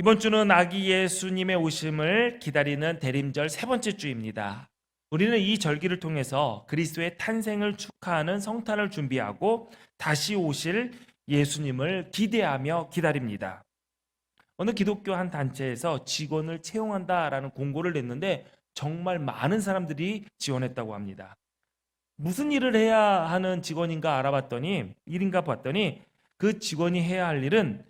이번 주는 아기 예수님의 오심을 기다리는 대림절 세 번째 주입니다. 우리는 이 절기를 통해서 그리스도의 탄생을 축하하는 성탄을 준비하고 다시 오실 예수님을 기대하며 기다립니다. 어느 기독교 한 단체에서 직원을 채용한다라는 공고를 냈는데 정말 많은 사람들이 지원했다고 합니다. 무슨 일을 해야 하는 직원인가 알아봤더니 일인가 봤더니 그 직원이 해야 할 일은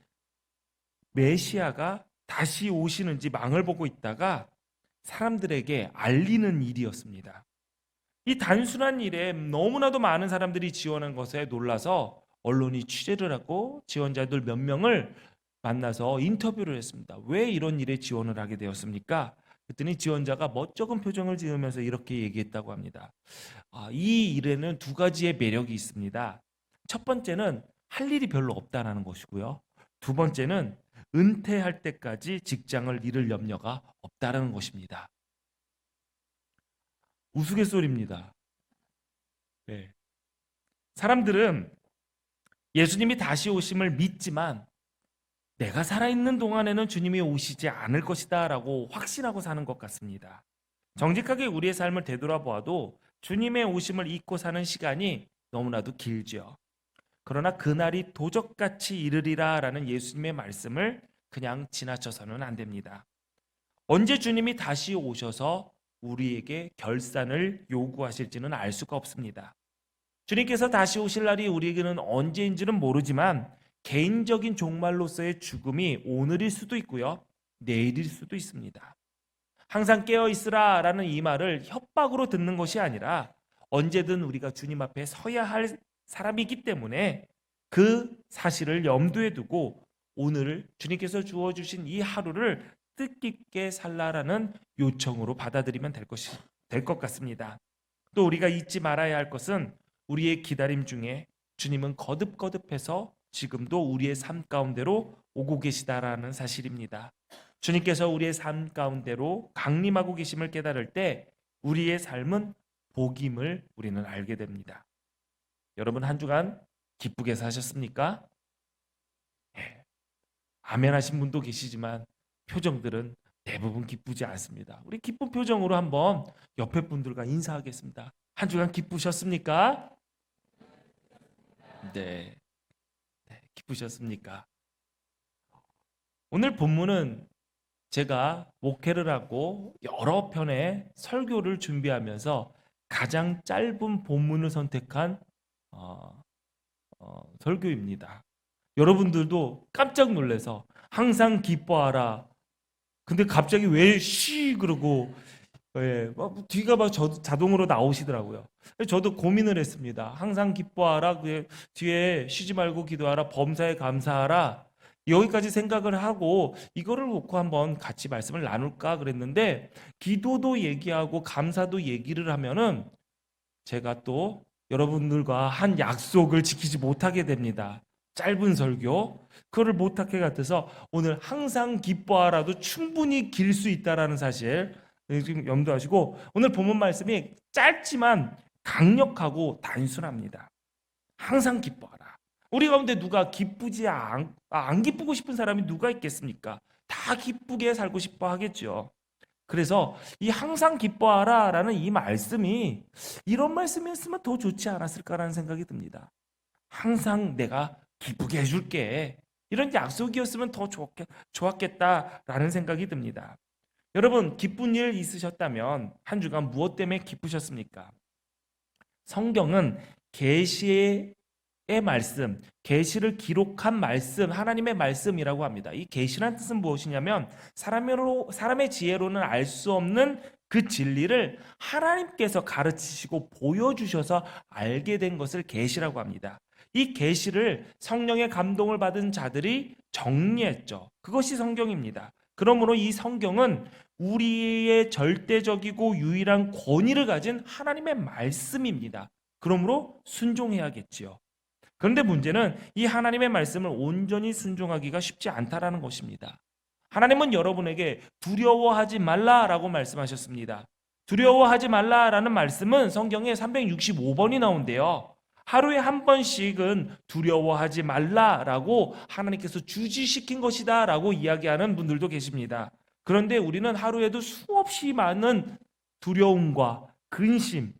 메시아가 다시 오시는지 망을 보고 있다가 사람들에게 알리는 일이었습니다. 이 단순한 일에 너무나도 많은 사람들이 지원한 것에 놀라서 언론이 취재를 하고 지원자들 몇 명을 만나서 인터뷰를 했습니다. 왜 이런 일에 지원을 하게 되었습니까? 그랬더니 지원자가 멋쩍은 표정을 지으면서 이렇게 얘기했다고 합니다. 아, 이 일에는 두 가지의 매력이 있습니다. 첫 번째는 할 일이 별로 없다라는 것이고요. 두 번째는 은퇴할 때까지 직장을 잃을 염려가 없다라는 것입니다. 우스갯소리입니다. 네. 사람들은 예수님이 다시 오심을 믿지만 내가 살아있는 동안에는 주님이 오시지 않을 것이다 라고 확신하고 사는 것 같습니다. 정직하게 우리의 삶을 되돌아보아도 주님의 오심을 잊고 사는 시간이 너무나도 길죠. 그러나 그날이 도적같이 이르리라 라는 예수님의 말씀을 그냥 지나쳐서는 안 됩니다. 언제 주님이 다시 오셔서 우리에게 결산을 요구하실지는 알 수가 없습니다. 주님께서 다시 오실 날이 우리에게는 언제인지는 모르지만 개인적인 종말로서의 죽음이 오늘일 수도 있고요. 내일일 수도 있습니다. 항상 깨어 있으라 라는 이 말을 협박으로 듣는 것이 아니라 언제든 우리가 주님 앞에 서야 할 사람이기 때문에 그 사실을 염두에 두고 오늘 주님께서 주어 주신 이 하루를 뜻깊게 살라라는 요청으로 받아들이면 될 것이 될 것 같습니다. 또 우리가 잊지 말아야 할 것은 우리의 기다림 중에 주님은 거듭거듭해서 지금도 우리의 삶 가운데로 오고 계시다라는 사실입니다. 주님께서 우리의 삶 가운데로 강림하고 계심을 깨달을 때 우리의 삶은 복임을 우리는 알게 됩니다. 여러분 한 주간 기쁘게 사셨습니까? 예. 아멘 하신 분도 계시지만 표정들은 대부분 기쁘지 않습니다. 우리 기쁜 표정으로 한번 옆에 분들과 인사하겠습니다. 한 주간 기쁘셨습니까? 네. 네, 기쁘셨습니까? 오늘 본문은 제가 목회를 하고 여러 편의 설교를 준비하면서 가장 짧은 본문을 선택한 어, 어, 설교입니다. 여러분들도 깜짝 놀래서 항상 기뻐하라. 근데 갑자기 왜 쉬 그러고 예, 막 뒤가 막 저, 자동으로 나오시더라고요. 저도 고민을 했습니다. 항상 기뻐하라. 그 뒤에 쉬지 말고 기도하라. 범사에 감사하라. 여기까지 생각을 하고 이거를 놓고 한번 같이 말씀을 나눌까 그랬는데 기도도 얘기하고 감사도 얘기를 하면은 제가 또 여러분들과 한 약속을 지키지 못하게 됩니다. 짧은 설교 그거를 못하게 같아서 오늘 항상 기뻐하라도 충분히 길 수 있다라는 사실 지금 염두하시고 오늘 본문 말씀이 짧지만 강력하고 단순합니다. 항상 기뻐하라. 우리 가운데 누가 기쁘지 않, 아, 안 기쁘고 싶은 사람이 누가 있겠습니까? 다 기쁘게 살고 싶어 하겠죠. 그래서 이 항상 기뻐하라 라는 이 말씀이 이런 말씀이었으면 더 좋지 않았을까라는 생각이 듭니다. 항상 내가 기쁘게 해줄게. 이런 약속이었으면 더 좋겠, 좋았겠다라는 생각이 듭니다. 여러분, 기쁜 일 있으셨다면 한 주간 무엇 때문에 기쁘셨습니까? 성경은 계시의 말씀, 계시를 기록한 말씀, 하나님의 말씀이라고 합니다. 이 계시란 뜻은 무엇이냐면 사람으로 사람의 지혜로는 알 수 없는 그 진리를 하나님께서 가르치시고 보여 주셔서 알게 된 것을 계시라고 합니다. 이 계시를 성령의 감동을 받은 자들이 정리했죠. 그것이 성경입니다. 그러므로 이 성경은 우리의 절대적이고 유일한 권위를 가진 하나님의 말씀입니다. 그러므로 순종해야겠지요. 그런데 문제는 이 하나님의 말씀을 온전히 순종하기가 쉽지 않다라는 것입니다. 하나님은 여러분에게 두려워하지 말라라고 말씀하셨습니다. 두려워하지 말라라는 말씀은 성경에 365번이 나온대요. 하루에 한 번씩은 두려워하지 말라라고 하나님께서 주지시킨 것이다라고 이야기하는 분들도 계십니다. 그런데 우리는 하루에도 수없이 많은 두려움과 근심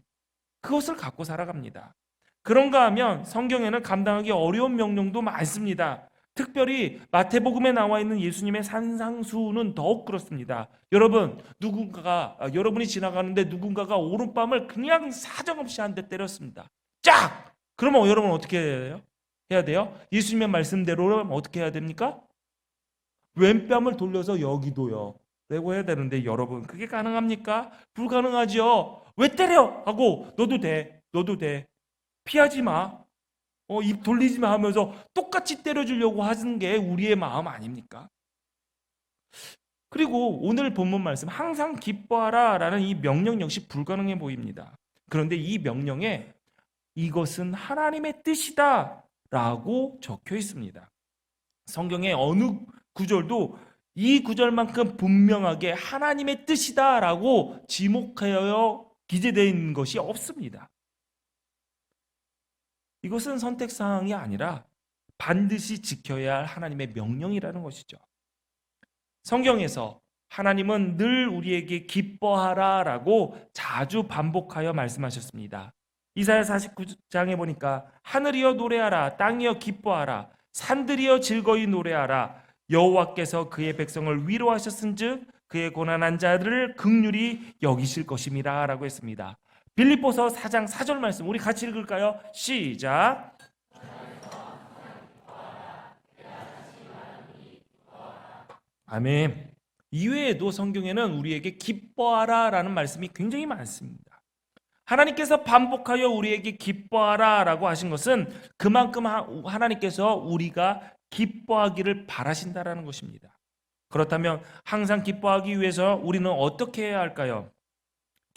그것을 갖고 살아갑니다. 그런가 하면 성경에는 감당하기 어려운 명령도 많습니다. 특별히 마태복음에 나와 있는 예수님의 산상수는 더욱 그렇습니다. 여러분, 누군가가 아, 여러분이 지나가는데 누군가가 오른밤을 그냥 사정없이 한 대 때렸습니다. 짝! 그러면 여러분 어떻게 해야 돼요? 해야 돼요? 예수님의 말씀대로라면 어떻게 해야 됩니까? 왼뺨을 돌려서 여기도요. 라고 해야 되는데 여러분 그게 가능합니까? 불가능하죠. 왜 때려? 하고 너도 돼. 너도 돼. 피하지 마. 어, 입 돌리지 마 하면서 똑같이 때려주려고 하는 게 우리의 마음 아닙니까? 그리고 오늘 본문 말씀 항상 기뻐하라 라는 이 명령 역시 불가능해 보입니다. 그런데 이 명령에 이것은 하나님의 뜻이다 라고 적혀 있습니다. 성경의 어느 구절도 이 구절만큼 분명하게 하나님의 뜻이다 라고 지목하여 기재되어 있는 것이 없습니다. 이것은 선택 사항이 아니라 반드시 지켜야 할 하나님의 명령이라는 것이죠. 성경에서 하나님은 늘 우리에게 기뻐하라 라고 자주 반복하여 말씀하셨습니다. 이사야 49장에 보니까 하늘이여 노래하라 땅이여 기뻐하라 산들이여 즐거이 노래하라 여호와께서 그의 백성을 위로하셨은즉 그의 고난한 자들을 극률이 여기실 것임이라라고 했습니다. 빌립보서 4장 4절 말씀 우리 같이 읽을까요? 시작. 아멘. 이외에도 성경에는 우리에게 기뻐하라 라는 말씀이 굉장히 많습니다. 하나님께서 반복하여 우리에게 기뻐하라 라고 하신 것은 그만큼 하- 하나님께서 우리가 기뻐하기를 바라신다라는 것입니다. 그렇다면 항상 기뻐하기 위해서 우리는 어떻게 해야 할까요?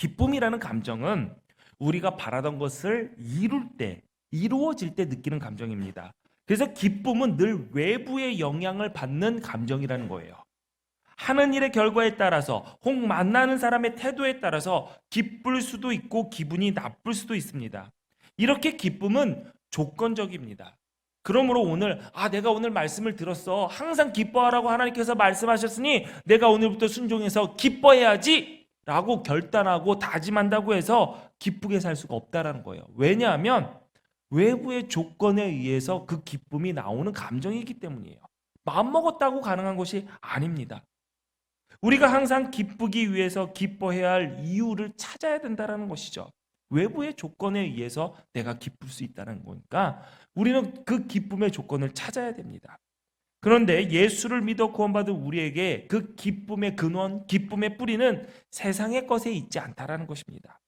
기쁨이라는 감정은 우리가 바라던 것을 이룰 때, 이루어질 때 느끼는 감정입니다. 그래서 기쁨은 늘 외부의 영향을 받는 감정이라는 거예요. 하는 일의 결과에 따라서 혹 만나는 사람의 태도에 따라서 기쁠 수도 있고 기분이 나쁠 수도 있습니다. 이렇게 기쁨은 조건적입니다. 그러므로 오늘 아 내가 오늘 말씀을 들었어. 항상 기뻐하라고 하나님께서 말씀하셨으니 내가 오늘부터 순종해서 기뻐해야지 라고 결단하고 다짐한다고 해서 기쁘게 살 수가 없다라는 거예요. 왜냐하면 외부의 조건에 의해서 그 기쁨이 나오는 감정이기 때문이에요. 마음 먹었다고 가능한 것이 아닙니다. 우리가 항상 기쁘기 위해서 기뻐해야 할 이유를 찾아야 된다는 것이죠. 외부의 조건에 의해서 내가 기쁠 수 있다는 거니까 우리는 그 기쁨의 조건을 찾아야 됩니다. 그런데 예수를 믿어 구원받은 우리에게 그 기쁨의 근원, 기쁨의 뿌리는 세상의 것에 있지 않다라는 것입니다.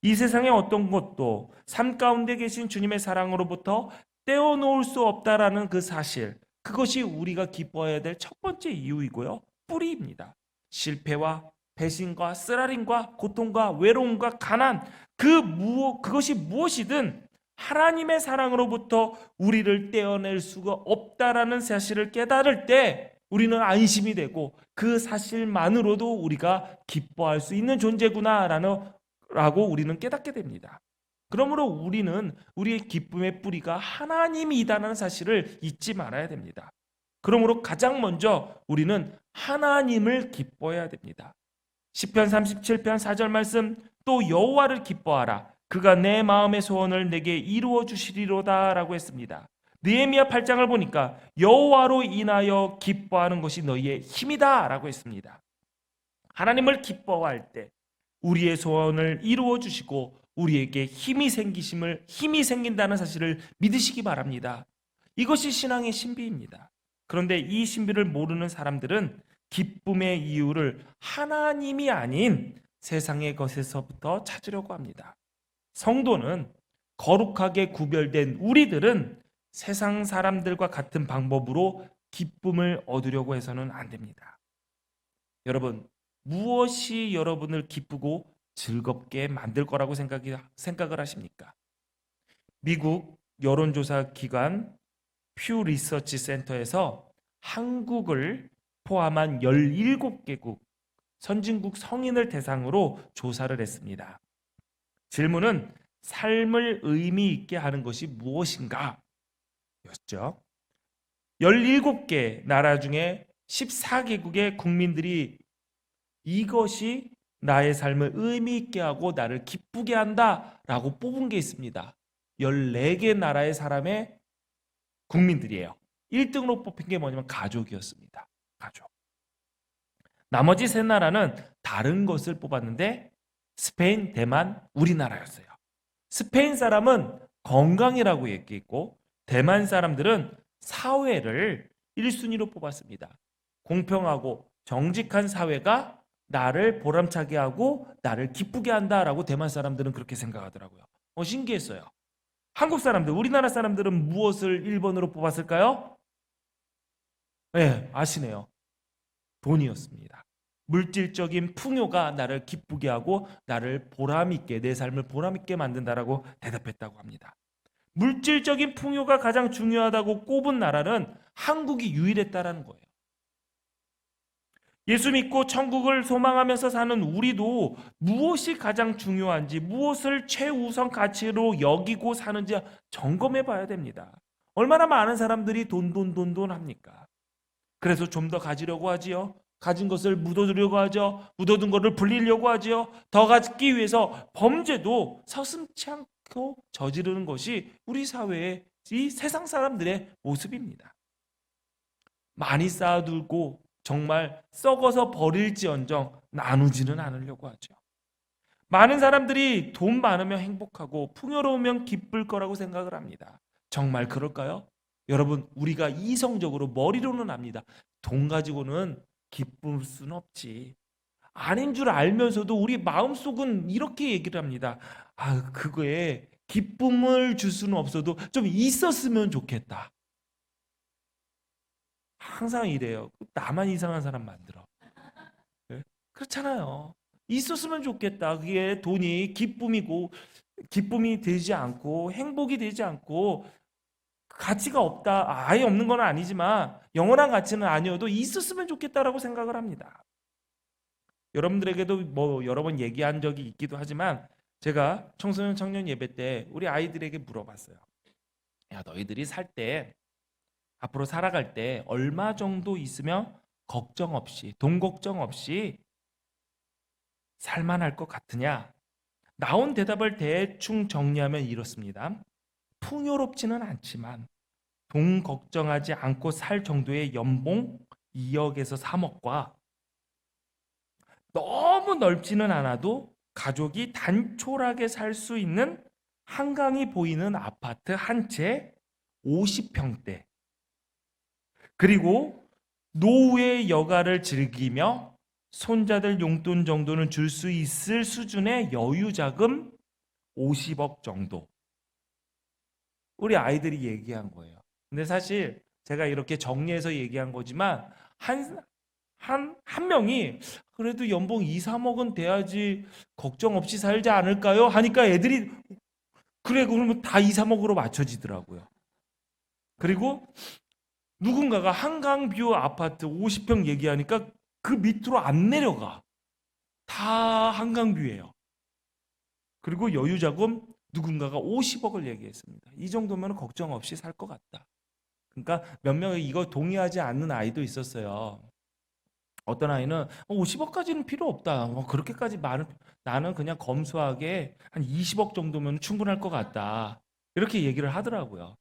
이 세상의 어떤 것도 삶 가운데 계신 주님의 사랑으로부터 떼어놓을 수 없다라는 그 사실, 그것이 우리가 기뻐해야 될 첫 번째 이유이고요. 뿌리입니다. 실패와 배신과 쓰라림과 고통과 외로움과 가난 그 무엇 그것이 무엇이든 하나님의 사랑으로부터 우리를 떼어낼 수가 없다라는 사실을 깨달을 때 우리는 안심이 되고 그 사실만으로도 우리가 기뻐할 수 있는 존재구나라는 라고 우리는 깨닫게 됩니다. 그러므로 우리는 우리의 기쁨의 뿌리가 하나님이다라는 사실을 잊지 말아야 됩니다. 그러므로 가장 먼저 우리는 하나님을 기뻐해야 됩니다. 시편 37편 4절 말씀 또 여호와를 기뻐하라 그가 내 마음의 소원을 내게 이루어 주시리로다라고 했습니다. 느헤미야 8장을 보니까 여호와로 인하여 기뻐하는 것이 너희의 힘이다라고 했습니다. 하나님을 기뻐할 때 우리의 소원을 이루어 주시고 우리에게 힘이 생기심을 힘이 생긴다는 사실을 믿으시기 바랍니다. 이것이 신앙의 신비입니다. 그런데 이 신비를 모르는 사람들은 기쁨의 이유를 하나님이 아닌 세상의 것에서부터 찾으려고 합니다. 성도는 거룩하게 구별된 우리들은 세상 사람들과 같은 방법으로 기쁨을 얻으려고 해서는 안 됩니다. 여러분, 무엇이 여러분을 기쁘고 즐겁게 만들 거라고 생각이, 생각을 하십니까? 미국 여론조사 기관 퓨 리서치 센터에서 한국을 포함한 17개국 선진국 성인을 대상으로 조사를 했습니다. 질문은 삶을 의미 있게 하는 것이 무엇인가? 였죠. 17개 나라 중에 14개국의 국민들이 이것이 나의 삶을 의미 있게 하고 나를 기쁘게 한다라고 뽑은 게 있습니다. 14개 나라의 사람의 국민들이에요. 1등으로 뽑힌 게 뭐냐면 가족이었습니다. 가족. 나머지 세 나라는 다른 것을 뽑았는데 스페인, 대만, 우리나라였어요. 스페인 사람은 건강이라고 얘기했고 대만 사람들은 사회를 1순위로 뽑았습니다. 공평하고 정직한 사회가 나를 보람차게 하고 나를 기쁘게 한다라고 대만 사람들은 그렇게 생각하더라고요. 어, 신기했어요. 한국 사람들, 우리나라 사람들은 무엇을 1번으로 뽑았을까요? 네, 아시네요. 돈이었습니다. 물질적인 풍요가 나를 기쁘게 하고 나를 보람 있게, 내 삶을 보람 있게 만든다라고 대답했다고 합니다. 물질적인 풍요가 가장 중요하다고 꼽은 나라는 한국이 유일했다라는 거예요. 예수 믿고 천국을 소망하면서 사는 우리도 무엇이 가장 중요한지, 무엇을 최우선 가치로 여기고 사는지 점검해 봐야 됩니다. 얼마나 많은 사람들이 돈, 돈, 돈, 돈 합니까? 그래서 좀 더 가지려고 하지요. 가진 것을 묻어두려고 하죠. 묻어둔 것을 불리려고 하지요. 더 갖기 위해서 범죄도 서슴치 않고 저지르는 것이 우리 사회의 이 세상 사람들의 모습입니다. 많이 쌓아두고 정말 썩어서 버릴지언정 나누지는 않으려고 하죠. 많은 사람들이 돈 많으면 행복하고 풍요로우면 기쁠 거라고 생각을 합니다. 정말 그럴까요? 여러분, 우리가 이성적으로 머리로는 압니다. 돈 가지고는 기쁠 수는 없지. 아닌 줄 알면서도 우리 마음속은 이렇게 얘기를 합니다. 아, 그거에 기쁨을 줄 수는 없어도 좀 있었으면 좋겠다. 항상 이래요. 나만 이상한 사람 만들어. 예? 그렇잖아요. 있었으면 좋겠다. 그게 돈이 기쁨이고 기쁨이 되지 않고 행복이 되지 않고 가치가 없다. 아예 없는 건 아니지만 영원한 가치는 아니어도 있었으면 좋겠다라고 생각을 합니다. 여러분들에게도 뭐 여러 번 얘기한 적이 있기도 하지만 제가 청소년 청년 예배 때 우리 아이들에게 물어봤어요. 야, 너희들이 살 때 앞으로 살아갈 때 얼마 정도 있으면 걱정 없이, 돈 걱정 없이 살만할 것 같으냐? 나온 대답을 대충 정리하면 이렇습니다. 풍요롭지는 않지만 돈 걱정하지 않고 살 정도의 연봉 2억에서 3억과 너무 넓지는 않아도 가족이 단촐하게 살 수 있는 한강이 보이는 아파트 한 채 50평대 그리고 노후의 여가를 즐기며 손자들 용돈 정도는 줄 수 있을 수준의 여유 자금 50억 정도. 우리 아이들이 얘기한 거예요. 근데 사실 제가 이렇게 정리해서 얘기한 거지만 한 한, 한 명이 그래도 연봉 2, 3억은 돼야지 걱정 없이 살지 않을까요? 하니까 애들이 그래, 그러면 다 2, 3억으로 맞춰지더라고요. 그리고 누군가가 한강뷰 아파트 50평 얘기하니까 그 밑으로 안 내려가. 다 한강뷰예요. 그리고 여유자금 누군가가 50억을 얘기했습니다. 이 정도면 걱정 없이 살 것 같다. 그러니까 몇 명이 이거 동의하지 않는 아이도 있었어요. 어떤 아이는 50억까지는 필요 없다. 뭐 그렇게까지 많은 나는 그냥 검소하게 한 20억 정도면 충분할 것 같다. 이렇게 얘기를 하더라고요.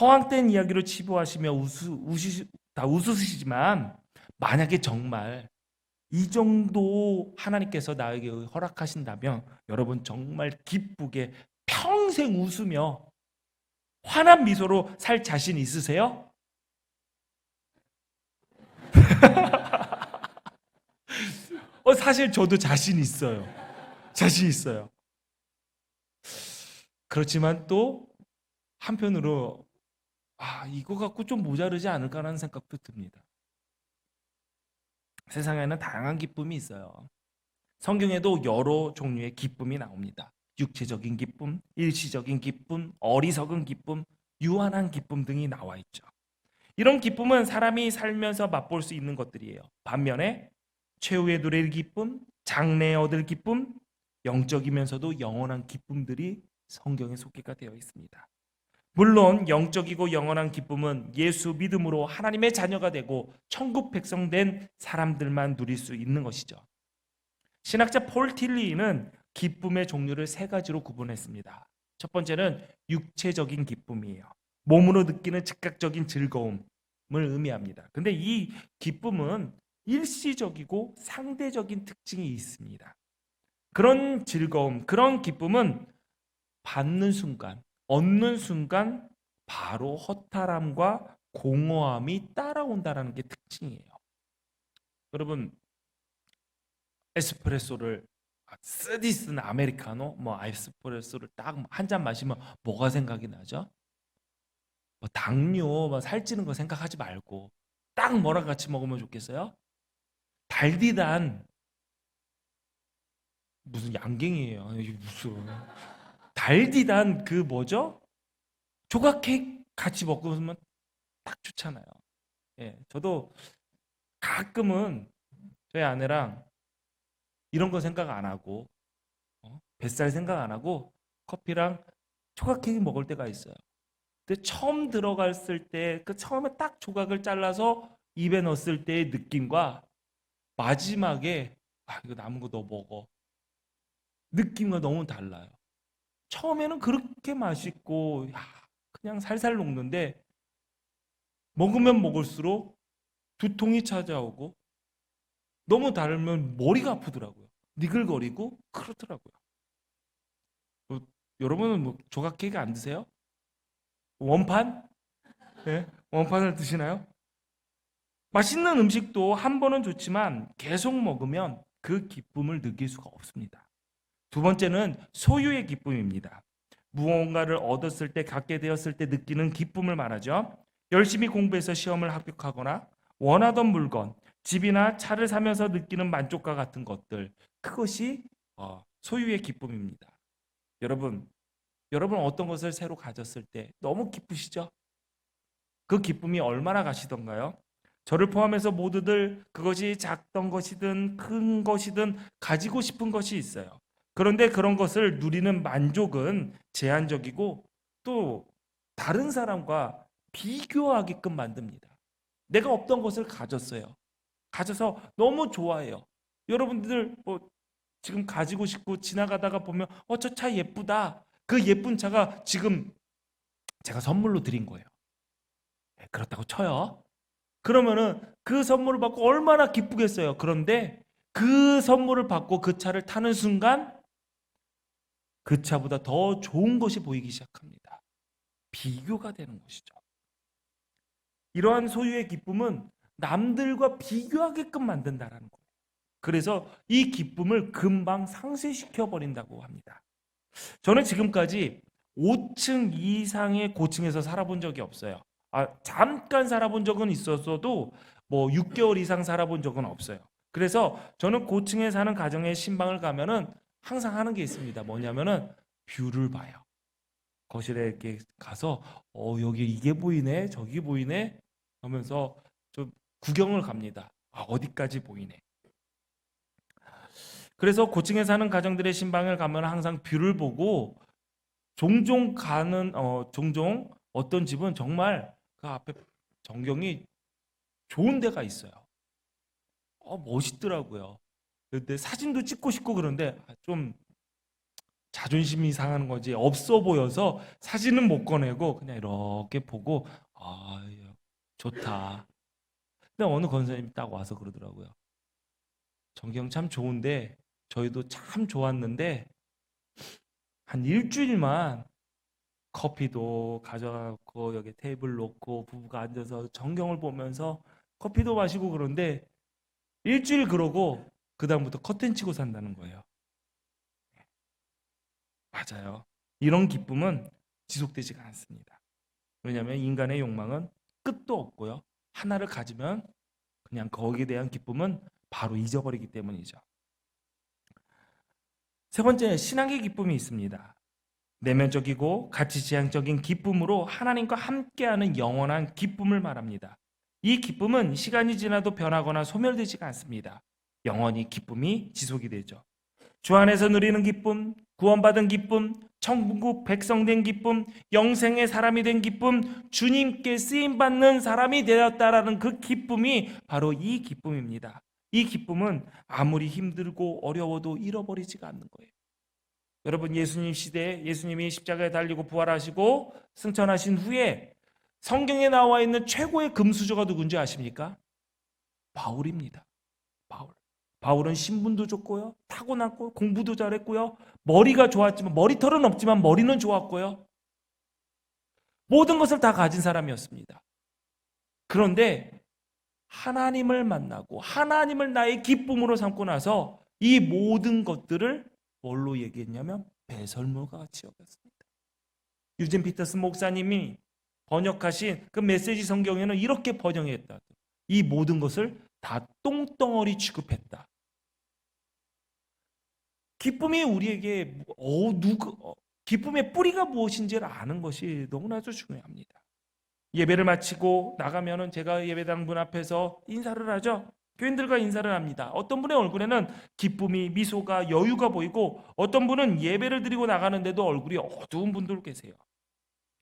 허황된 이야기로 치부하시며 웃으, 웃으, 다 웃으시지만 만약에 정말 이 정도 하나님께서 나에게 허락하신다면 여러분 정말 기쁘게 평생 웃으며 환한 미소로 살 자신 있으세요? 어, 사실 저도 자신 있어요. 자신 있어요. 그렇지만 또 한편으로 아, 이거 갖고 좀 모자르지 않을까라는 생각도 듭니다. 세상에는 다양한 기쁨이 있어요. 성경에도 여러 종류의 기쁨이 나옵니다. 육체적인 기쁨, 일시적인 기쁨, 어리석은 기쁨, 유한한 기쁨 등이 나와 있죠. 이런 기쁨은 사람이 살면서 맛볼 수 있는 것들이에요. 반면에 최후의 누릴 기쁨, 장래에 얻을 기쁨, 영적이면서도 영원한 기쁨들이 성경에 소개가 되어 있습니다. 물론 영적이고 영원한 기쁨은 예수 믿음으로 하나님의 자녀가 되고 천국 백성 된 사람들만 누릴 수 있는 것이죠. 신학자 폴 틸리는 기쁨의 종류를 세 가지로 구분했습니다. 첫 번째는 육체적인 기쁨이에요. 몸으로 느끼는 즉각적인 즐거움을 의미합니다. 근데 이 기쁨은 일시적이고 상대적인 특징이 있습니다. 그런 즐거움, 그런 기쁨은 받는 순간, 얻는 순간 바로 허탈함과 공허함이 따라온다라는 게 특징이에요. 여러분 에스프레소를 쓰디 쓴 아메리카노, 뭐 에스프레소를 딱 한 잔 마시면 뭐가 생각이 나죠? 뭐 당뇨, 뭐 살찌는 거 생각하지 말고 딱 뭐랑 같이 먹으면 좋겠어요? 달디단 무슨 양갱이에요? 무슨 달디단 그 뭐죠? 조각 케이크 같이 먹으면 딱 좋잖아요. 예, 저도 가끔은 저희 아내랑 이런 거 생각 안 하고 어? 뱃살 생각 안 하고 커피랑 조각 케이크 먹을 때가 있어요. 근데 처음 들어갔을 때 그 처음에 딱 조각을 잘라서 입에 넣었을 때의 느낌과 마지막에 아 이거 남은 거 너 먹어 느낌과 너무 달라요. 처음에는 그렇게 맛있고 야, 그냥 살살 녹는데 먹으면 먹을수록 두통이 찾아오고 너무 다르면 머리가 아프더라고요. 니글거리고 그렇더라고요. 뭐, 여러분은 뭐 조각 케이크 안 드세요? 원판? 예? 원판을 드시나요? 맛있는 음식도 한 번은 좋지만 계속 먹으면 그 기쁨을 느낄 수가 없습니다. 두 번째는 소유의 기쁨입니다. 무언가를 얻었을 때, 갖게 되었을 때 느끼는 기쁨을 말하죠. 열심히 공부해서 시험을 합격하거나 원하던 물건, 집이나 차를 사면서 느끼는 만족과 같은 것들, 그것이 어, 소유의 기쁨입니다. 여러분, 여러분 어떤 것을 새로 가졌을 때 너무 기쁘시죠? 그 기쁨이 얼마나 가시던가요? 저를 포함해서 모두들 그것이 작던 것이든 큰 것이든 가지고 싶은 것이 있어요. 그런데 그런 것을 누리는 만족은 제한적이고 또 다른 사람과 비교하게끔 만듭니다. 내가 없던 것을 가졌어요. 가져서 너무 좋아해요. 여러분들 뭐 지금 가지고 싶고 지나가다가 보면 어 저 차 예쁘다. 그 예쁜 차가 지금 제가 선물로 드린 거예요. 네, 그렇다고 쳐요. 그러면은 그 선물을 받고 얼마나 기쁘겠어요. 그런데 그 선물을 받고 그 차를 타는 순간 그 차보다 더 좋은 것이 보이기 시작합니다. 비교가 되는 것이죠. 이러한 소유의 기쁨은 남들과 비교하게끔 만든다라는 거예요. 그래서 이 기쁨을 금방 상쇄시켜 버린다고 합니다. 저는 지금까지 5층 이상의 고층에서 살아본 적이 없어요. 아, 잠깐 살아본 적은 있었어도 뭐 6개월 이상 살아본 적은 없어요. 그래서 저는 고층에 사는 가정의 신방을 가면은 항상 하는 게 있습니다. 뭐냐면은 뷰를 봐요. 거실에 이렇게 가서 어 여기 이게 보이네 저기 보이네 하면서 좀 구경을 갑니다. 아 어디까지 보이네. 그래서 고층에 사는 가정들의 신방을 가면 항상 뷰를 보고 종종 가는 어 종종 어떤 집은 정말 그 앞에 전경이 좋은 데가 있어요. 어 멋있더라고요. 근데 사진도 찍고 싶고 그런데 아, 좀 자존심이 상하는 거지 없어 보여서 사진은 못 꺼내고 그냥 이렇게 보고 아 좋다. 근데 어느 권사님이 딱 와서 그러더라고요. 전경 참 좋은데 저희도 참 좋았는데 한 일주일만 커피도 가져가고 여기 테이블 놓고 부부가 앉아서 전경을 보면서 커피도 마시고 그런데 일주일 그러고 그 다음부터 커튼 치고 산다는 거예요. 맞아요. 이런 기쁨은 지속되지가 않습니다. 왜냐하면 인간의 욕망은 끝도 없고요. 하나를 가지면 그냥 거기에 대한 기쁨은 바로 잊어버리기 때문이죠. 세 번째, 신앙의 기쁨이 있습니다. 내면적이고 가치지향적인 기쁨으로 하나님과 함께하는 영원한 기쁨을 말합니다. 이 기쁨은 시간이 지나도 변하거나 소멸되지가 않습니다. 영원히 기쁨이 지속이 되죠. 주 안에서 누리는 기쁨, 구원받은 기쁨, 천국 백성된 기쁨, 영생의 사람이 된 기쁨, 주님께 쓰임 받는 사람이 되었다라는 그 기쁨이 바로 이 기쁨입니다. 이 기쁨은 아무리 힘들고 어려워도 잃어버리지가 않는 거예요. 여러분 예수님 시대에 예수님이 십자가에 달리고 부활하시고 승천하신 후에 성경에 나와 있는 최고의 금수저가 누군지 아십니까? 바울입니다. 바울. 바울은 신분도 좋고요. 타고났고 공부도 잘했고요. 머리가 좋았지만 머리털은 없지만 머리는 좋았고요. 모든 것을 다 가진 사람이었습니다. 그런데 하나님을 만나고 하나님을 나의 기쁨으로 삼고 나서 이 모든 것들을 뭘로 얘기했냐면 배설물과 같이 여겼습니다. 유진 피터스 목사님이 번역하신 그 메시지 성경에는 이렇게 번역했다. 이 모든 것을 다 똥덩어리 취급했다. 기쁨이 우리에게 어, 누구 어, 기쁨의 뿌리가 무엇인지를 아는 것이 너무나도 중요합니다. 예배를 마치고 나가면은 제가 예배당 문 앞에서 인사를 하죠. 교인들과 인사를 합니다. 어떤 분의 얼굴에는 기쁨이 미소가 여유가 보이고 어떤 분은 예배를 드리고 나가는데도 얼굴이 어두운 분들 계세요.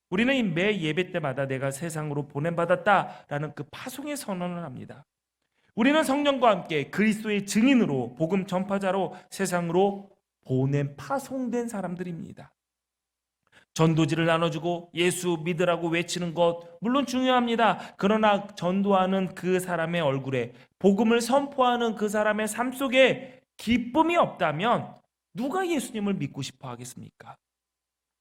우리는 이매 예배 때마다 내가 세상으로 보냄받았다라는 그 파송의 선언을 합니다. 우리는 성령과 함께 그리스도의 증인으로 복음 전파자로 세상으로 보냄 파송된 사람들입니다. 전도지를 나눠주고 예수 믿으라고 외치는 것 물론 중요합니다. 그러나 전도하는 그 사람의 얼굴에 복음을 선포하는 그 사람의 삶 속에 기쁨이 없다면 누가 예수님을 믿고 싶어 하겠습니까?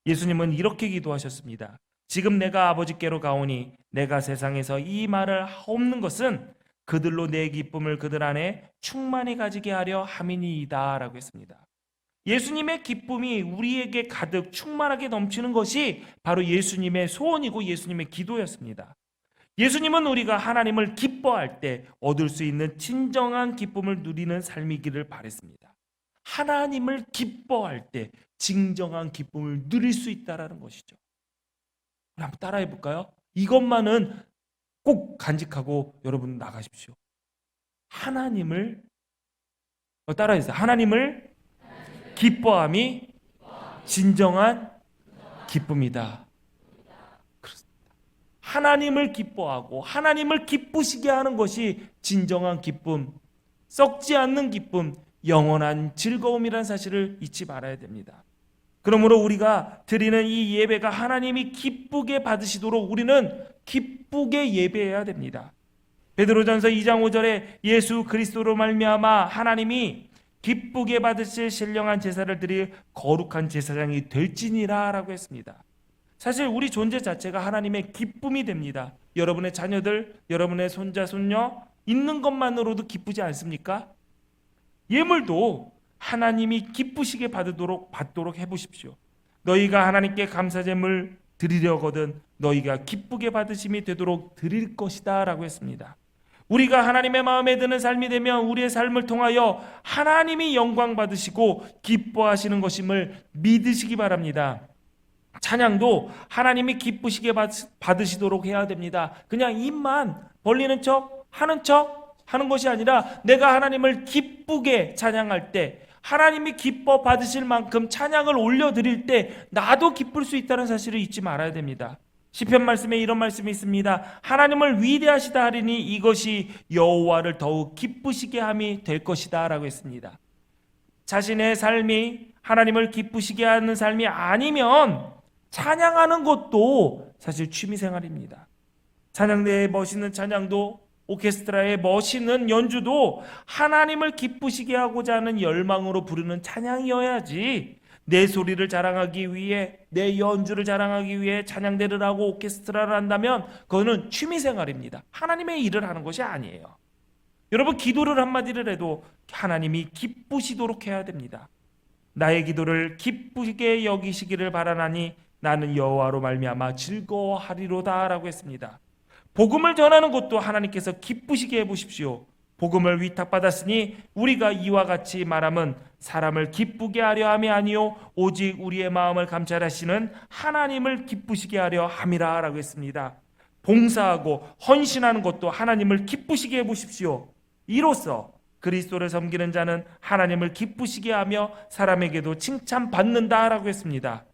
예수님은 이렇게 기도하셨습니다. 지금 내가 아버지께로 가오니 내가 세상에서 이 말을 없는 것은 그들로 내 기쁨을 그들 안에 충만히 가지게 하려 함이니이다라고 했습니다. 예수님의 기쁨이 우리에게 가득 충만하게 넘치는 것이 바로 예수님의 소원이고 예수님의 기도였습니다. 예수님은 우리가 하나님을 기뻐할 때 얻을 수 있는 진정한 기쁨을 누리는 삶이기를 바랬습니다. 하나님을 기뻐할 때 진정한 기쁨을 누릴 수 있다라는 것이죠. 우리 한번 따라해 볼까요? 이것만은 꼭 간직하고 여러분 나가십시오. 하나님을 어, 따라해주세요. 하나님을 기뻐함이 진정한 기쁨이다. 하나님을 기뻐하고 하나님을 기쁘시게 하는 것이 진정한 기쁨, 썩지 않는 기쁨, 영원한 즐거움이라는 사실을 잊지 말아야 됩니다. 그러므로 우리가 드리는 이 예배가 하나님이 기쁘게 받으시도록 우리는 기쁘게 예배해야 됩니다. 베드로전서 2장 5절에 예수 그리스도로 말미암아 하나님이 기쁘게 받으실 신령한 제사를 드릴 거룩한 제사장이 될지니라라고 했습니다. 사실 우리 존재 자체가 하나님의 기쁨이 됩니다. 여러분의 자녀들, 여러분의 손자 손녀 있는 것만으로도 기쁘지 않습니까? 예물도 하나님이 기쁘시게 받도록 받도록 해 보십시오. 너희가 하나님께 감사 제물 드리려거든 너희가 기쁘게 받으심이 되도록 드릴 것이다라고 했습니다. 우리가 하나님의 마음에 드는 삶이 되면 우리의 삶을 통하여 하나님이 영광 받으시고 기뻐하시는 것임을 믿으시기 바랍니다. 찬양도 하나님이 기쁘시게 받으시도록 해야 됩니다. 그냥 입만 벌리는 척 하는 척 하는 것이 아니라 내가 하나님을 기쁘게 찬양할 때 하나님이 기뻐 받으실 만큼 찬양을 올려 드릴 때 나도 기쁠 수 있다는 사실을 잊지 말아야 됩니다. 시편 말씀에 이런 말씀이 있습니다. 하나님을 위대하시다 하리니 이것이 여호와를 더욱 기쁘시게 함이 될 것이다라고 했습니다. 자신의 삶이 하나님을 기쁘시게 하는 삶이 아니면 찬양하는 것도 사실 취미 생활입니다. 찬양대의 멋있는 찬양도 오케스트라의 멋있는 연주도 하나님을 기쁘시게 하고자 하는 열망으로 부르는 찬양이어야지 내 소리를 자랑하기 위해 내 연주를 자랑하기 위해 찬양대를 하고 오케스트라를 한다면 그거는 취미 생활입니다. 하나님의 일을 하는 것이 아니에요. 여러분 기도를 한마디를 해도 하나님이 기쁘시도록 해야 됩니다. 나의 기도를 기쁘게 여기시기를 바라나니 나는 여호와로 말미암아 즐거워하리로다라고 했습니다. 복음을 전하는 것도 하나님께서 기쁘시게 해 보십시오. 복음을 위탁받았으니 우리가 이와 같이 말함은 사람을 기쁘게 하려 함이 아니요 오직 우리의 마음을 감찰하시는 하나님을 기쁘시게 하려 함이라라고 했습니다. 봉사하고 헌신하는 것도 하나님을 기쁘시게 해 보십시오. 이로써 그리스도를 섬기는 자는 하나님을 기쁘시게 하며 사람에게도 칭찬받는다라고 했습니다.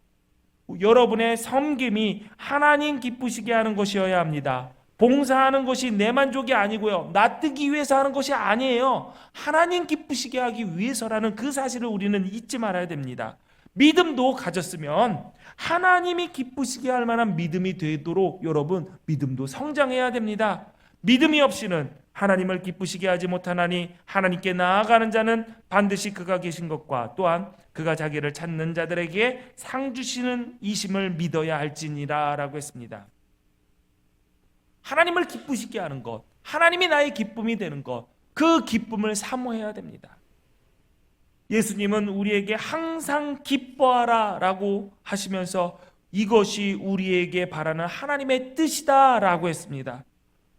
여러분의 섬김이 하나님 기쁘시게 하는 것이어야 합니다. 봉사하는 것이 내 만족이 아니고요. 놔뜨기 위해서 하는 것이 아니에요. 하나님 기쁘시게 하기 위해서라는 그 사실을 우리는 잊지 말아야 됩니다. 믿음도 가졌으면 하나님이 기쁘시게 할 만한 믿음이 되도록 여러분 믿음도 성장해야 됩니다. 믿음이 없이는 하나님을 기쁘시게 하지 못하나니 하나님께 나아가는 자는 반드시 그가 계신 것과 또한 그가 자기를 찾는 자들에게 상 주시는 이심을 믿어야 할지니라라고 했습니다. 하나님을 기쁘시게 하는 것, 하나님이 나의 기쁨이 되는 것, 그 기쁨을 사모해야 됩니다. 예수님은 우리에게 항상 기뻐하라 라고 하시면서 이것이 우리에게 바라는 하나님의 뜻이다 라고 했습니다.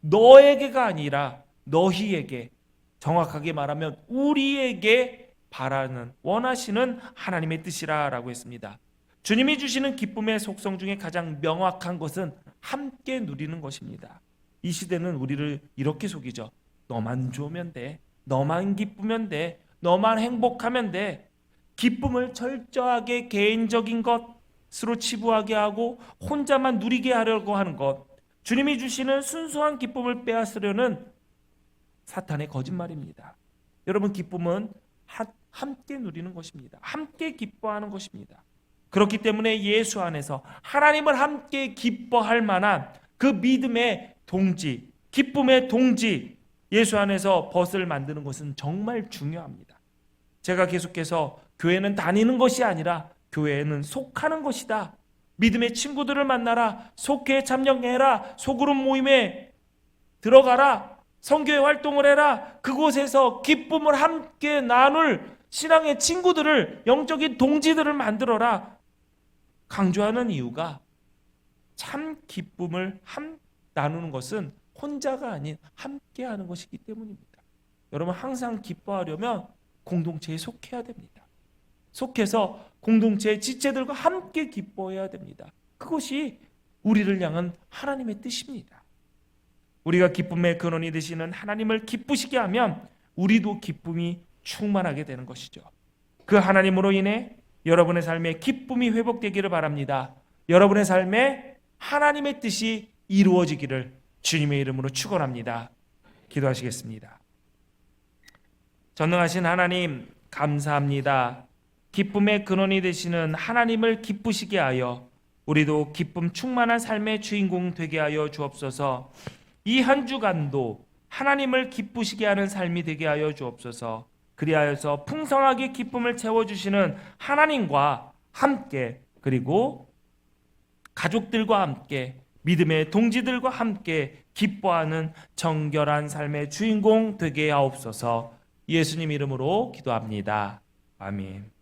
너에게가 아니라 너희에게 정확하게 말하면 우리에게 바라는 원하시는 하나님의 뜻이라 라고 했습니다. 주님이 주시는 기쁨의 속성 중에 가장 명확한 것은 함께 누리는 것입니다. 이 시대는 우리를 이렇게 속이죠. 너만 좋으면 돼. 너만 기쁘면 돼. 너만 행복하면 돼. 기쁨을 철저하게 개인적인 것으로 치부하게 하고 혼자만 누리게 하려고 하는 것. 주님이 주시는 순수한 기쁨을 빼앗으려는 사탄의 거짓말입니다. 여러분 기쁨은 하- 함께 누리는 것입니다. 함께 기뻐하는 것입니다. 그렇기 때문에 예수 안에서 하나님을 함께 기뻐할 만한 그 믿음의 동지, 기쁨의 동지, 예수 안에서 벗을 만드는 것은 정말 중요합니다. 제가 계속해서 교회는 다니는 것이 아니라 교회에는 속하는 것이다. 믿음의 친구들을 만나라. 속회에 참여해라. 소그룹 모임에 들어가라. 성교회 활동을 해라. 그곳에서 기쁨을 함께 나눌 신앙의 친구들을 영적인 동지들을 만들어라. 강조하는 이유가 참 기쁨을 함 나누는 것은 혼자가 아닌 함께 하는 것이기 때문입니다. 여러분 항상 기뻐하려면 공동체에 속해야 됩니다. 속해서 공동체의 지체들과 함께 기뻐해야 됩니다. 그것이 우리를 향한 하나님의 뜻입니다. 우리가 기쁨의 근원이 되시는 하나님을 기쁘시게 하면 우리도 기쁨이 충만하게 되는 것이죠. 그 하나님으로 인해 여러분의 삶에 기쁨이 회복되기를 바랍니다. 여러분의 삶에 하나님의 뜻이 이루어지기를 주님의 이름으로 축원합니다. 기도하시겠습니다. 전능하신 하나님 감사합니다. 기쁨의 근원이 되시는 하나님을 기쁘시게 하여 우리도 기쁨 충만한 삶의 주인공 되게 하여 주옵소서. 이 한 주간도 하나님을 기쁘시게 하는 삶이 되게 하여 주옵소서. 그리하여서 풍성하게 기쁨을 채워 주시는 하나님과 함께 그리고 가족들과 함께 믿음의 동지들과 함께 기뻐하는 정결한 삶의 주인공 되게 하옵소서. 예수님 이름으로 기도합니다. 아멘.